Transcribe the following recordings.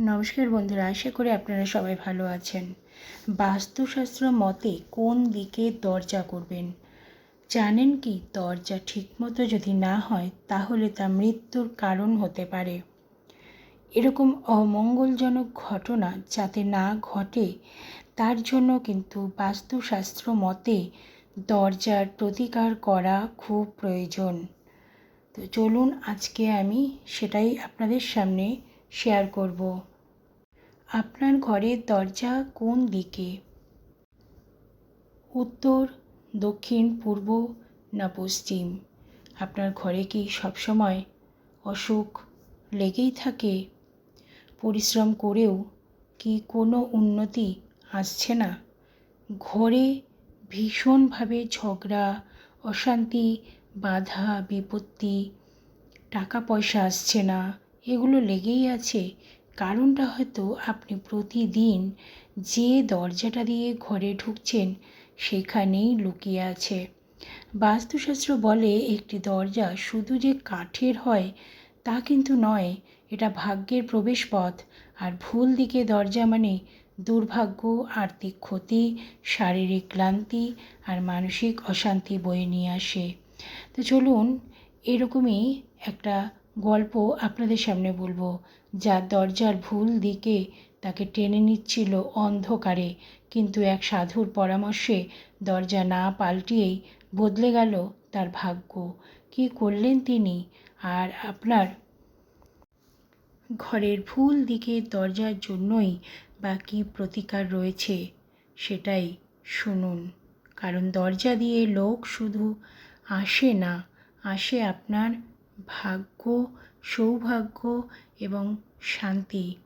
নমস্কার বন্ধুরা, আশা করি আপনারা সবাই ভালো আছেন। বাস্তুশাস্ত্র মতে কোন দিকে দরজা করবেন? জানেন কি, দরজা ঠিকমতো যদি না হয়, তাহলে তা মৃত্যুর কারণ হতে পারে। এরকম অমঙ্গলজনক ঘটনা যাতে না ঘটে, তার জন্য কিন্তু বাস্তুশাস্ত্র মতে দরজার প্রতিকার করা খুব প্রয়োজন। তো চলুন, আজকে আমি সেটাই আপনাদের সামনে শেয়ার করব। আপনার ঘরের দরজা কোন দিকে? উত্তর, দক্ষিণ, পূর্ব না পশ্চিম? আপনার ঘরে কি সবসময় অসুখ লেগেই থাকে? পরিশ্রম করেও কি কোনো উন্নতি আসছে না? ঘরে ভীষণভাবে ঝগড়া, অশান্তি, বাধা, বিপত্তি টাকা পয়সা আসছে না। এগুলো লেগেই আছে। কারণটা হয়তো আপনি প্রতিদিন যে দরজাটা দিয়ে ঘরে ঢুকছেন, সেখানেই লুকিয়ে আছে। বাস্তুশাস্ত্র বলে একটি দরজা শুধু যে কাঠের হয়, তা কিন্তু নয়, এটা ভাগ্যের প্রবেশ পথ আর ভুল দিকে দরজা মানে দুর্ভাগ্য, আর্থিক ক্ষতি, শারীরিক ক্লান্তি আর মানসিক অশান্তি বয়ে নিয়ে আসে। তো চলুন, এরকমই একটা গল্প আপনাদের সামনে বলব যার দরজার ভুল দিকে তাকে টেনে নিচ্ছিল অন্ধকারে। কিন্তু এক সাধুর পরামর্শে দরজা না পাল্টিয়েই বদলে গেল তার ভাগ্য। কি করলেন তিনি? আর আপনার ঘরের ভুল দিকে দরজার জন্যই বা কী প্রতিকার রয়েছে সেটাই শুনুন। কারণ দরজা দিয়ে লোক শুধু আসে না, আসে আপনার ভাগ্য, সৌভাগ্য এবং শান্তি।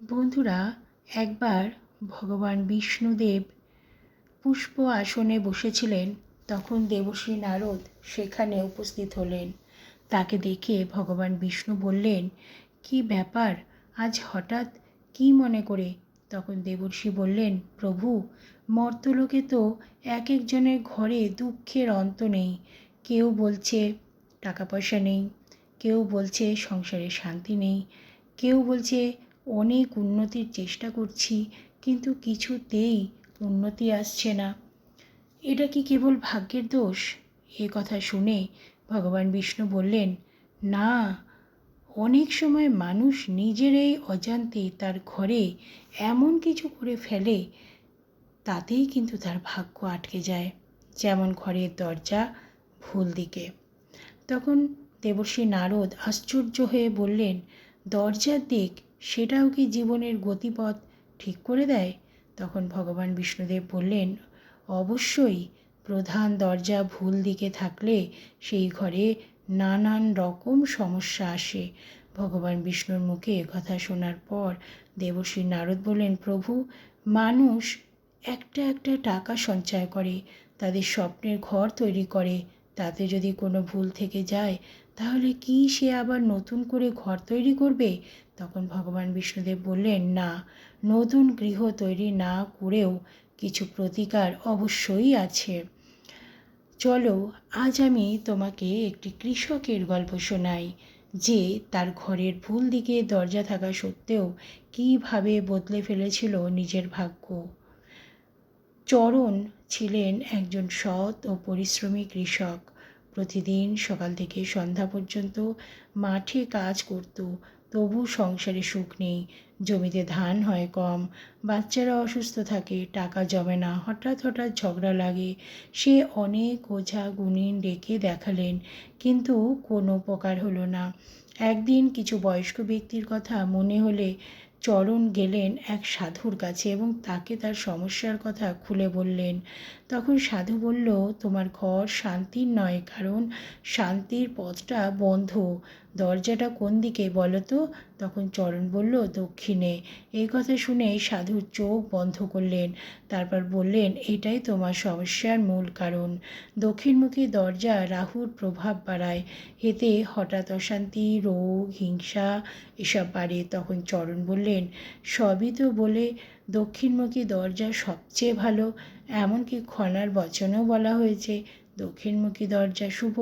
বন্ধুরা, একবার ভগবান বিষ্ণুদেব পুষ্প আসনে বসেছিলেন, তখন দেবশ্রী নারদ সেখানে উপস্থিত হলেন। তাকে দেখে ভগবান বিষ্ণু বললেন, কি ব্যাপার? আজ হঠাৎ কি মনে করে? তখন দেবর্ষি বললেন, প্রভু, মর্তলোকে তো এক একজনের ঘরে দুঃখের অন্ত নেই। কেউ বলছে টাকা পয়সা নেই। কেউ বলছে সংসারে শান্তি নেই। কেউ বলছে অনেক উন্নতির চেষ্টা করছি, কিন্তু কিছুতেই উন্নতি আসছে না। এটা কি কেবল ভাগ্যের দোষ? এ কথা শুনে ভগবান বিষ্ণু বললেন, না, অনেক সময় মানুষ নিজের এই অজান্তে তার ঘরে এমন কিছু করে ফেলে, তাতেই কিন্তু তার ভাগ্য আটকে যায়। যেমন ঘরের দরজা ভুল দিকে। তখন দেবশ্রী নারদ আশ্চর্য হয়ে বললেন, দরজার দিক, সেটাও কি জীবনের গতিপথ ঠিক করে দেয়? তখন ভগবান বিষ্ণুদেব বললেন, অবশ্যই, প্রধান দরজা ভুল দিকে থাকলে সেই ঘরে নানান রকম সমস্যা আসে। ভগবান বিষ্ণুর মুখে কথা শোনার পর দেবশ্রী নারদ বললেন, প্রভু, মানুষ একটা একটা টাকা সঞ্চয় করে, তাদের স্বপ্নের ঘর তৈরি করে তাতে যদি কোনো ভুল থেকে যায়, তাহলে কি সে আবার নতুন করে ঘর তৈরি করবে? তখন ভগবান বিষ্ণুদেব বললেন, না, নতুন গৃহ তৈরি না করেও কিছু প্রতিকার অবশ্যই আছে। চলো, আজ আমি তোমাকে একটি কৃষকের গল্প শোনাই, যে তার ঘরের ভুল দিকে দরজা থাকা সত্ত্বেও কীভাবে বদলে ফেলেছিল নিজের ভাগ্য। চরণ ছিলেন একজন সৎ ও পরিশ্রমী কৃষক। প্রতিদিন সকাল থেকে সন্ধ্যা পর্যন্ত মাঠে কাজ করত, তবু সংসারে সুখ নেই। জমিতে ধান হয় কম, বাচ্চারা অসুস্থ থাকে, টাকা জমে না, হঠাৎ হঠাৎ ঝগড়া লাগে। সে অনেক ওঝা গুণিন ডেকে দেখালেন, কিন্তু কোনো উপকার হলো না। একদিন কিছু বয়স্ক ব্যক্তির কথা মনে হলে চরণ গেলেন এক সাধুর কাছে এবং তাকে তার সমস্যার কথা খুলে বললেন। তখন সাধু বলল, তোমার ঘর শান্তির নয়, কারণ শান্তির পথটা বন্ধ। দরজাটা কোন দিকে বলো তো? তখন চরণ বলল, দক্ষিণে। এই কথা শুনে সাধু চোখ বন্ধ করলেন। তারপর বললেন, এটাই তোমার সমস্যার মূল কারণ। দক্ষিণমুখী দরজা রাহুর প্রভাব বাড়ায়। এতে হঠাৎ অশান্তি, রোগ, হিংসা এসব বাড়ে। তখন চরণ বললেন সবই তো বলে দক্ষিণমুখী দরজা সবচেয়ে ভালো। এমনকি খনার বচনেও বলা হয়েছে, দক্ষিণমুখী দরজা শুভ।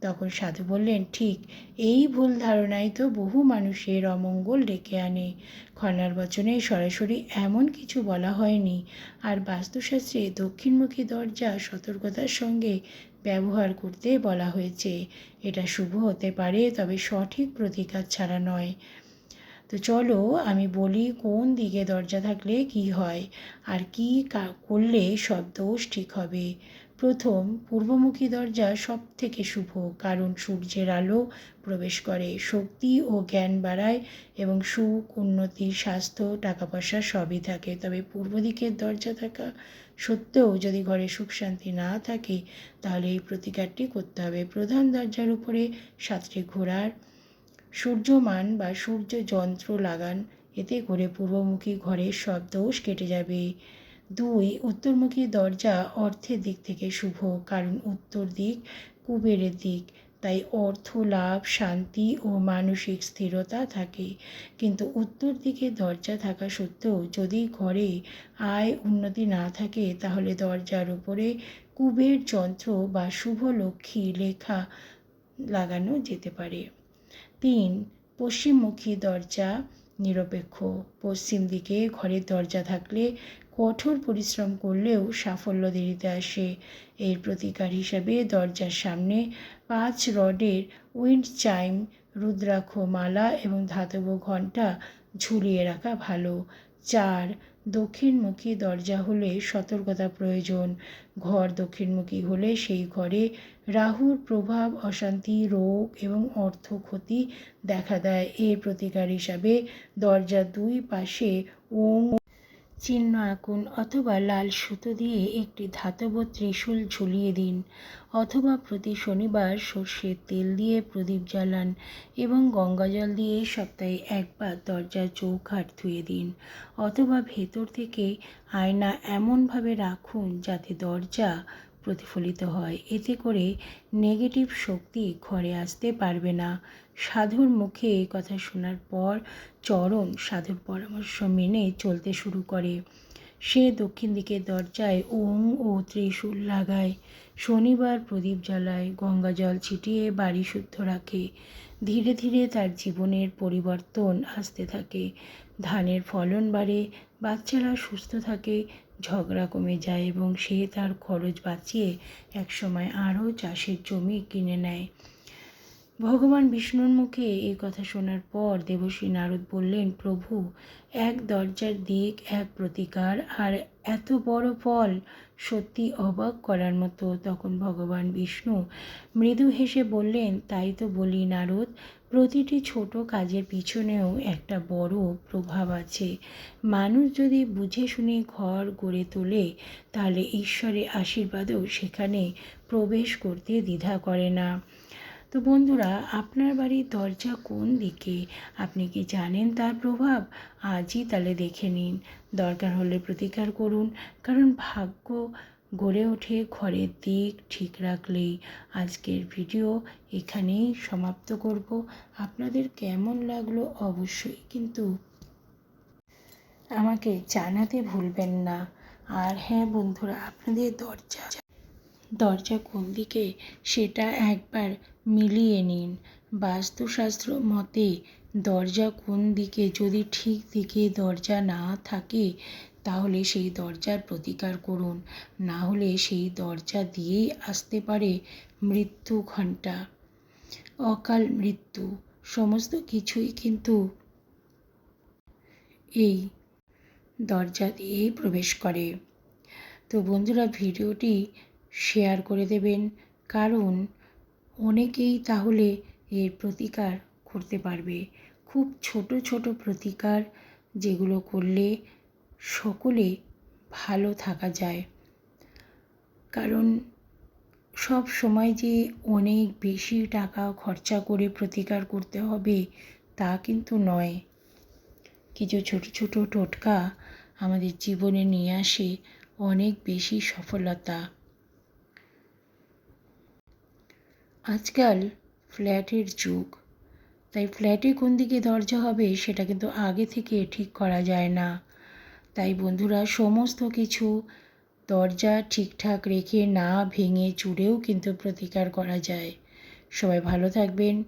তখন সাধু বললেন, ঠিক, এই ভুল ধারণাই তো বহু মানুষের অমঙ্গল ডেকে আনে। খনার বচনে সরাসরি এমন কিছু বলা হয়নি। আর বাস্তুশাস্ত্রে দক্ষিণমুখী দরজা সতর্কতার সঙ্গে ব্যবহার করতে বলা হয়েছে। এটা শুভ হতে পারে, তবে সঠিক প্রতিকার ছাড়া নয়। তো চলো আমি বলি কোন দিকে দরজা থাকলে কি হয় আর কি করলে সব দোষ ঠিক হবে। প্রথম, পূর্বমুখী দরজা সব থেকে শুভ কারণ সূর্যের আলো প্রবেশ করে। শক্তি ও জ্ঞান বাড়ায় এবং সুখ, উন্নতি, স্বাস্থ্য টাকা পয়সা সবই থাকে। তবে পূর্ব দিকের দরজা থাকা সত্ত্বেও যদি ঘরে সুখ শান্তি না থাকে, তাহলে এই প্রতিকারটি করতে হবে। প্রধান দরজার উপরে সাতটি ঘোড়ার সূর্যমান বা সূর্য যন্ত্র লাগান, এতে করে পূর্বমুখী ঘরের সব দোষ কেটে যাবে। দুই, উত্তরমুখী দরজা অর্থের দিক থেকে শুভ, কারণ উত্তর দিক কুবেরের দিক। তাই অর্থ, লাভ, শান্তি ও মানসিক স্থিরতা থাকে। কিন্তু উত্তর দিকে দরজা থাকা সত্ত্বেও যদি ঘরে আয় উন্নতি না থাকে, তাহলে দরজার উপরে কুবের যন্ত্র বা শুভ লক্ষ্মী লেখা লাগানো যেতে পারে। তিন, পশ্চিমমুখী দরজা নিরপেক্ষ। পশ্চিম দিকে ঘরের দরজা থাকলে কঠোর পরিশ্রম করলেও সাফল্য দেরিতে আসে। এর প্রতিকার হিসাবে দরজার সামনে পাঁচ রডের উইন্ড চাইম রুদ্রাক্ষ মালা এবং ধাতব ঘণ্টা ঝুলিয়ে রাখা ভালো। চার দক্ষিণমুখী দরজা হলে সতর্কতা প্রয়োজন। ঘর দক্ষিণমুখী হলে সেই ঘরে রাহুর প্রভাব, অশান্তি, রোগ এবং অর্থ ক্ষতি দেখা দেয়। এর প্রতিকার হিসাবে দরজার দুই পাশে ওং চিহ্ন আঁকুন অথবা লাল সুতো দিয়ে একটি ধাতব ত্রিশূল ঝুলিয়ে দিন অথবা প্রতি শনিবার সর্ষের তেল দিয়ে প্রদীপ জ্বালান এবং গঙ্গাজল দিয়ে সপ্তাহে একবার দরজার চৌখাট ধুয়ে দিন অথবা ভেতর থেকে আয়না এমনভাবে রাখুন যাতে দরজা প্রতিফলিত হয়। এতে করে নেগেটিভ শক্তি ঘরে আসতে পারবে না। সাধুর মুখে এই কথা শোনার পর চরণ সাধুর পরামর্শ মেনে চলতে শুরু করে। সে দক্ষিণ দিকের দরজায় ওং ও ত্রিশূল লাগায়। শনিবার প্রদীপ জ্বালায় গঙ্গা জল ছিটিয়ে বাড়ি শুদ্ধ রাখে। ধীরে ধীরে তার জীবনের পরিবর্তন আসতে থাকে। ধানের ফলন বাড়ে, বাচ্চারা সুস্থ থাকে, ঝগড়া কমে যায় এবং সে তার খরচ বাঁচিয়ে একসময় আরও চাষের জমি কিনে নেয়। ভগবান বিষ্ণুর মুখে এই কথা শোনার পর দেবশ্রী নারদ বললেন, প্রভু, এক দরজার দিক, এক প্রতিকার, আর এত বড় ফল সত্যি অবাক করার মতো। তখন ভগবান বিষ্ণু মৃদু হেসে বললেন, তাই তো বলি নারদ, প্রতিটি ছোট কাজের পিছনেও একটা বড় প্রভাব আছে। মানুষ যদি বুঝে শুনে ঘর গড়ে তোলে, তাহলে ঈশ্বরের আশীর্বাদও সেখানে প্রবেশ করতে দ্বিধা করে না। তো বন্ধুরা, আপনার বাড়ির দরজা কোন দিকে? আপনি কি জানেন তার প্রভাব? আজই তাহলে দেখে নিন। দরকার হলে প্রতিকার করুন, কারণ ভাগ্য গড়ে ওঠে ঘরের দিক ঠিক রাখলেই। আজকের ভিডিও এখানেই সমাপ্ত করব। আপনাদের কেমন লাগল অবশ্যই কিন্তু আমাকে জানাতে ভুলবেন না। আর হ্যাঁ বন্ধুরা, আপনাদের দরজা দরজা কোন দিকে, সেটা একবার মিলিয়ে নিন। বাস্তুশাস্ত্র মতে, দরজা কোন দিকে যদি ঠিক দিকে দরজা না থাকে, তাহলে সেই দরজার প্রতিকার করুন। না হলে সেই দরজা দিয়েই আসতে পারে মৃত্যু ঘণ্টা। অকাল মৃত্যু, সমস্ত কিছুই কিন্তু এই দরজা দিয়েই প্রবেশ করে। তো বন্ধুরা, ভিডিওটি শেয়ার করে দেবেন, কারণ অনেকেই তাহলে এর প্রতিকার করতে পারবে। খুব ছোট ছোট প্রতিকার যেগুলো করলে সকলে ভালো থাকা যায়। কারণ সব সময় যে অনেক বেশি টাকা খরচা করে প্রতিকার করতে হবে, তা কিন্তু নয়। কিছু ছোট ছোট টোটকা আমাদের জীবনে নিয়ে আসে অনেক বেশি সফলতা। আজকাল ফ্ল্যাটের যুগ। তাই ফ্ল্যাটে কোন দিকে দরজা হবে সেটা কিন্তু আগে থেকে ঠিক করা যায় না। তাই বন্ধুরা, সমস্ত কিছু দরজা ঠিকঠাক রেখে না ভেঙে চুড়েও কিন্তু প্রতিকার করা যায়। সবাই ভালো থাকবেন।